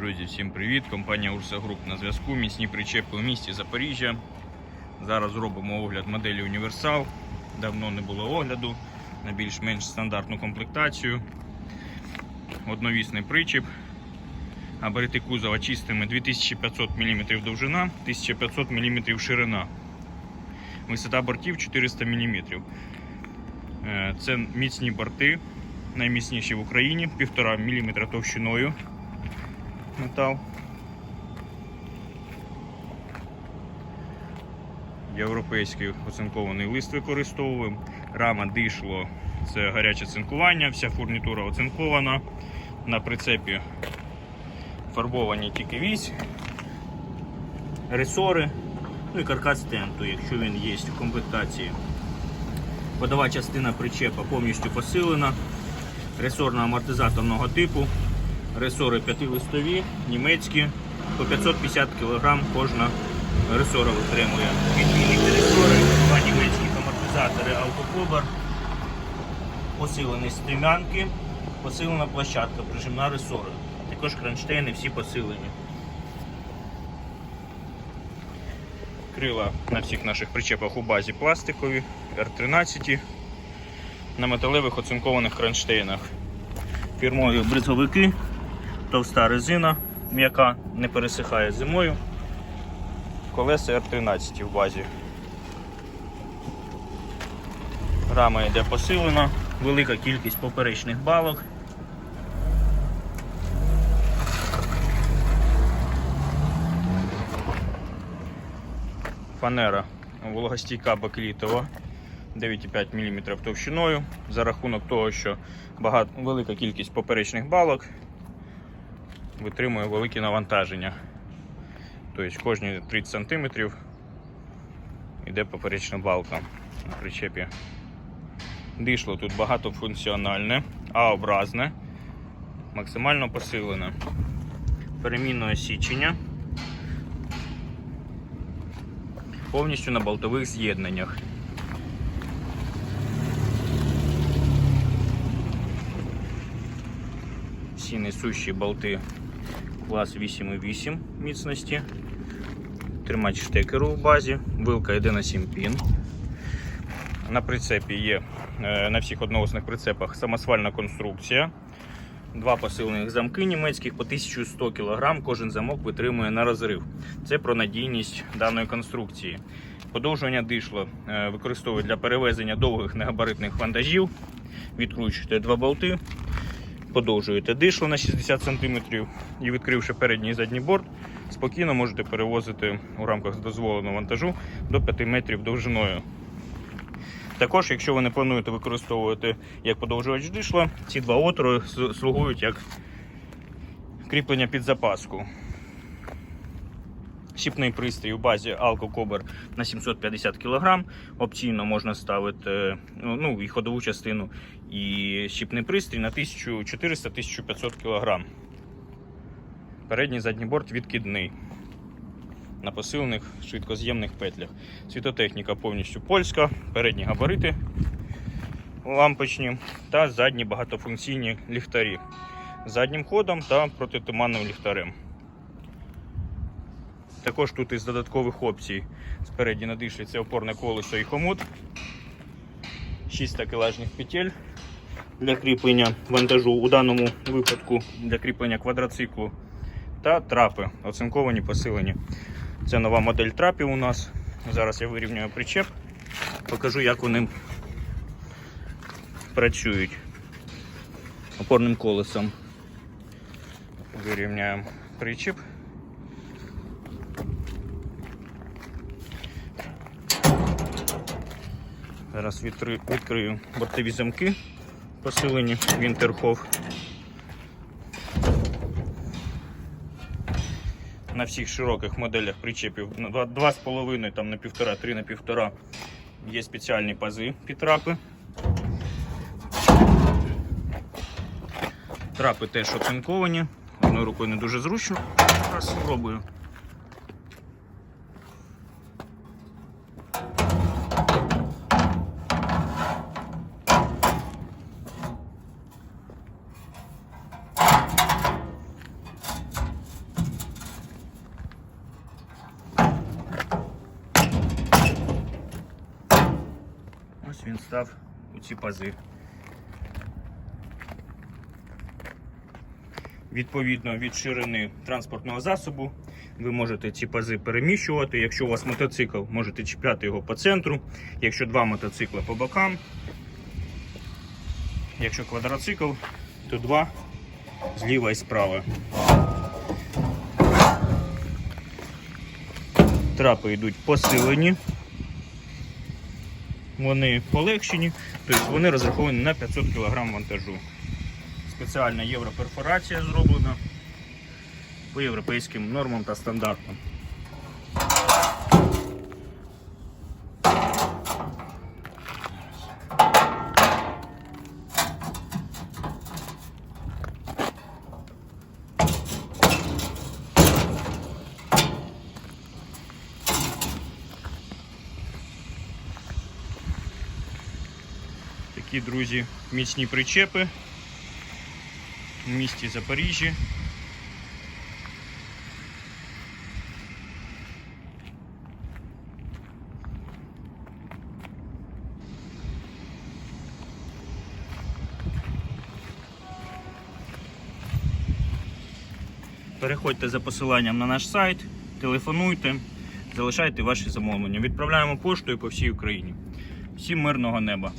Друзі, всім привіт! Компанія Урса Груп на зв'язку. Міцні причепи у місті Запоріжжя. Зараз робимо огляд моделі Універсал. Давно не було огляду на більш-менш стандартну комплектацію. Одновісний причіп. Габарити кузова чистими 2500 мм довжина, 1500 мм ширина. Висота бортів 400 мм. Е, Це міцні борти, найміцніші в Україні, 1,5 мм товщиною метал. Європейський оцинкований лист використовуємо. Рама дишло це гаряче цинкування, вся фурнітура оцинкована. На прицепі фарбовані тільки вісь, ресори, ну і каркас тенту, якщо він є в комплектації. Подова частина причепа повністю посилена, ресорно-амортизаторного типу. Ресори п'ятилистові, німецькі, по 550 кг кожна ресора витримує. Відмінні ресори, два німецькі амортизатори Autocobar, посилені стрімянки, посилена площадка, прижимна ресора. Також кронштейни всі посилені. Крила на всіх наших причепах у базі пластикові, R13 на металевих оцинкованих кронштейнах. Фірмові бризовики товста резина, м'яка, не пересихає зимою. Колеса R13 в базі. Рама йде посилена, велика кількість поперечних балок. Фанера вологостійка баклітова 9,5 мм товщиною. За рахунок того, що багато, велика кількість поперечних балок витримує великі навантаження. Тобто кожні 30 см йде поперечна балка на причепі. Дишло тут багатофункціональне, А-образне, максимально посилене. Перемінне осічення. Повністю на болтових з'єднаннях. Всі несущі болти клас 8,8 міцності. Тримач штекеру в базі, вилка йде на 7 пін. На прицепі є е, на всіх одноосних прицепах самосвальна конструкція. Два посилених замки німецьких по 1100 кг. Кожен замок витримує на розрив. Це про надійність даної конструкції. Подовжування дишло е, використовують для перевезення довгих негабаритних вантажів. Відкручуєте два болти, подовжуєте дишло на 60 см і відкривши передній і задній борт, спокійно можете перевозити у рамках дозволеного вантажу до 5 метрів довжиною. Також, якщо ви не плануєте використовувати як подовжувач дишла, ці два отвори слугують як кріплення під запаску. Щіпний пристрій у базі Alco Cobber на 750 кг. Опційно можна ставити е, ну, і ходову частину, і щіпний пристрій на 1400-1500 кг. Передній задній борт відкидний на посилених швидкоз'ємних петлях. Світотехніка повністю польська, передні габарити лампочні та задні багатофункційні ліхтарі заднім ходом та протитуманним ліхтарем. Також тут із додаткових опцій спереді надишлі це опорне колесо і хомут, 6 такелажних петель для кріплення вантажу у даному випадку для кріплення квадроциклу та трапи оцинковані, посилені. Це нова модель трапів у нас. Зараз я вирівнюю причеп, покажу, як вони працюють опорним колесом. Вирівняємо причеп. Зараз відкрию, бортові замки посилені Вінтерхоф. На всіх широких моделях причепів 2,5 там на 1,5, 3 на 1,5 є спеціальні пази під трапи. Трапи теж оцинковані. Одною рукою не дуже зручно. Зараз спробую. Він став у ці пази. Відповідно від ширини транспортного засобу ви можете ці пази переміщувати. Якщо у вас мотоцикл, можете чіпляти його по центру. Якщо два мотоцикла по бокам. Якщо квадроцикл, то два зліва і справа. Трапи йдуть посилені. Вони полегшені, тобто вони розраховані на 500 кг вантажу. Спеціальна європерфорація зроблена по європейським нормам та стандартам. Такі, друзі, міцні причепи в місті Запоріжжі. Переходьте за посиланням на наш сайт, телефонуйте, залишайте ваші замовлення. Відправляємо поштою по всій Україні. Всім мирного неба!